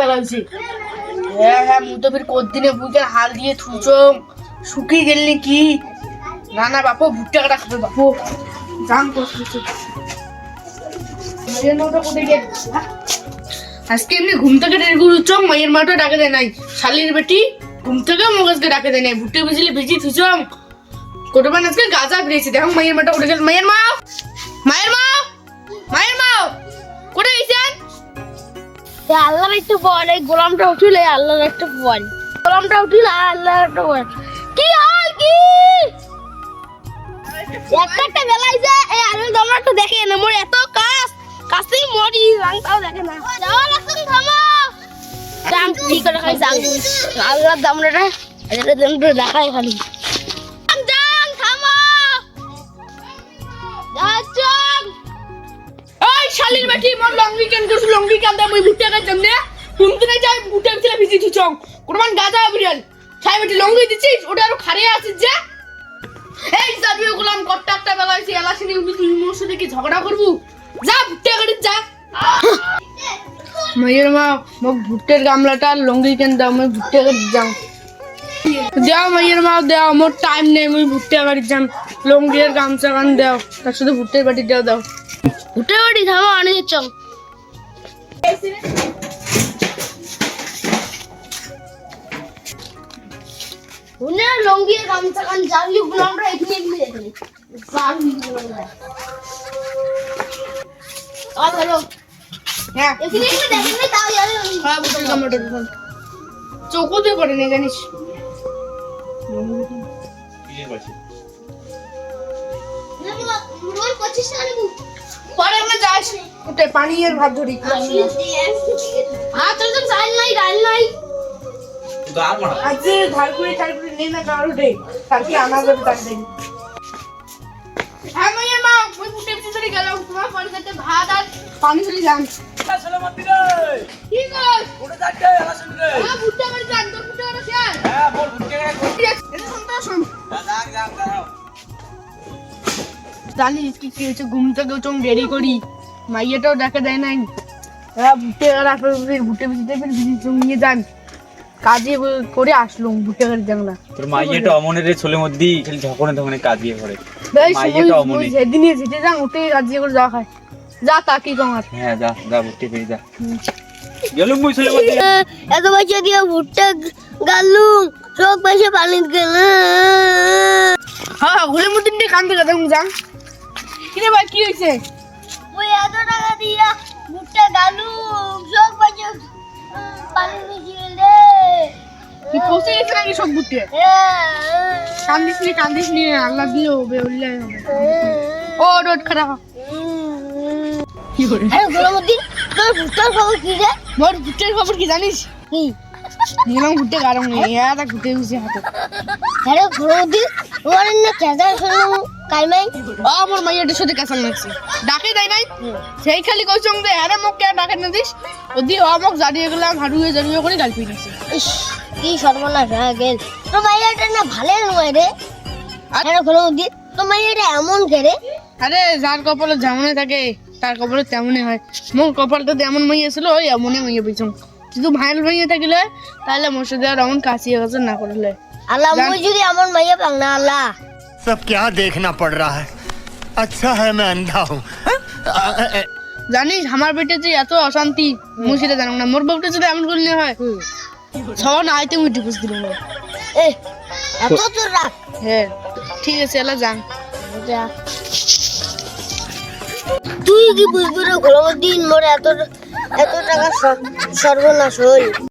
বেলা হয়েছে হ্যাঁ হ্যাঁ মু তো ফির কদিনে বুঝে হাল দিয়ে থুচম শুকিয়ে গেলি কি না না, বাপু, ভুট্টা কাটা খাবে, বাপু। জান হ্যাঁ? আজকে এমনি ঘুম থেকে টের গুরুচম মায়ের মাটা ডাকে দেয় নাই। শালির বেটি ঘুম থেকে মগজকে ডাকে দেয় নাই। ভুট্টে বুঝলে ভিজি থুচম কোটবান আজকে গাজা ফিরেছে দেখো মায়ের মাটা উঠে গেল। মায়ের মা মায়ের মা মায়ের মা এ আল্লাহর একটু বল এই গোলামটা উঠিলে আল্লাহর একটু বল গোলামটা উঠিলে আল্লাহর একটু বল কি হাল কি? একটা বেলায় যে এই আলু দামটা দেখে না, মোর এত কাজ। কাছেই মরি রাংটাও দেখে না। যাও রাখুন থামো। দাম কি করে খাই যাং আল্লাহর দামটা এটা দেখাই খালি। উইকেন্ড করছ লং উইকেন্ড দে মুই ভুট্টা কাজ জমনে ঘুম থেকে যাই ভুট্টা ভিতরে ভিজি থুচং কোটবান গাজা বিরিয়াল ছাই বেটি লং উই দিছিস? ওটা আর খারে আছিস যে। এই যাবি গোলাম কট্টা একটা বেলা হইছে এলাসিনি উনি তুই মোর সাথে কি ঝগড়া করবু? যা, ভুট্টা গাড়ি যা। মায়ের মা, মোক ভুট্টের গামলাটা লঙ্গি কেন দাও? মই ভুট্টা গাড়ি যাও। দেও মাইয়ের মা, দেও, মোর টাইম নেই, মুই ভুট্টা গাড়ি যাম। লঙ্গির গামছা গান দেও, তার সাথে ভুট্টের বাটি দেও, দাও। উঠে উঠি থামো আনে চল উনি লঙ্গি গামছা কান এখানে এখানে হ্যালো হ্যাঁ। এখানে এখানে দেখেন তাও জানি হ্যাঁ চোখও দিয়ে পড়ে নি জানিস। রোল টাকা নেব। পরে আমরা যাস ওটা ভাত ধরি হ্যাঁ তোর তো চাল নাই ডাল নাই। আজ ধার করে ধার না কারও উঠে কালকে আনা যাবে তার দিন হ্যাঁ মাইয়া মা ওই ফুটে পিছনে চলে গেলাম। তোমার পরে যাতে ভাত আর পানি চলে যান কি কর? হ্যাঁ ভুট্টা করে যান জানিস কি কি হয়েছে? ঘুম থেকে চোখ দেরি করি। মাইয়াটাও দেখা দেয় নাই। হ্যাঁ ভিজিতে চোখ নিয়ে যান। কাজে করে আসলাম ভুট্টে গাড়ি জানলা। তোর মাইয়েটা অমনের ছোলের মধ্যেই খালি ঝকনে ধকনে কাজিয়ে করে বেশ মাইয়াটা অমনি। সেদিনই যেতে যান উঠে কাজে করে যাওয়া খায়। যা তাকি হ্যাঁ যা যা বুঝতে পেয়ে যা। গেলুম মুই ছোলের মধ্যে। এত পয়সা দিয়ে ভুট্টা গালুম সব পয়সা হ্যাঁ ঘুরে মধ্যে দিয়ে কান্দে কথা যান কিরে ভাই কি হয়েছে? ওই এত টাকা দিয়া ভুট্টা গালুম সব পয়সা পানি দিয়ে রে। কি পৌঁছে গেছে নাকি সব ভুট্টে? কান্দিস নি কান্দিস নি আল্লাহ দিও বেউল্লে হবে ও রোড খারাপ। কি করে? আরে গোলামুদ্দিন তোর ভুট্টার খবর কি রে? মোর ভুট্টের খবর কি জানিস? কি? নিলাম ভুট্টে গারম নেই এটা ঘুটে গেছে হাতে। আরে গোলামুদ্দিন ওর না কেদা শুনলাম কাইমাই ও আমার মাইয়াটার সাথে কাঁচাল লাগছে ডাকে দেয় নাই সেই খালি কই সঙ্গে আরে মোক কে ডাকে না দিস? ওদি ও মোক জারিয়ে গেলাম হারুয়ে জারিয়ে করে গাল পিনেছে ইস কি সর্বনাশ হয়ে গেল। তো মাইয়াটা না ভালো নয় রে। আরে গোলামুদ্দিন তো মাইয়াটা এমন করে। আরে যার কপালে যেমনই থাকে তার কপালে তেমনই হয়। মোর কপালটা তেমন মাইয়া ছিল ওই এমনই মাইয়া পিছন শুধু ভাইল মাইয়া থাকিলে তাহলে মোর সাথে আর এমন কাশি গেছে না করলে আল্লাহ মুই যদি এমন মাইয়া পাং না আল্লাহ। सब क्या देखना पड़ रहा है अच्छा है मैं अंधा हूँ জানিস আমার পেটে যে এত অশান্তি মুই সেটা জানো না মোর বউটা যদি এমন করলে হয় সবার না আইতে মুই ডিভোর্স দিল এ এত তোর রাগ হ্যাঁ ঠিক আছে এলা যান যা। তুই কি বুঝবি রে গোলামুদ্দিন মোর এত এত টাকা সর- সর্বনাশ হল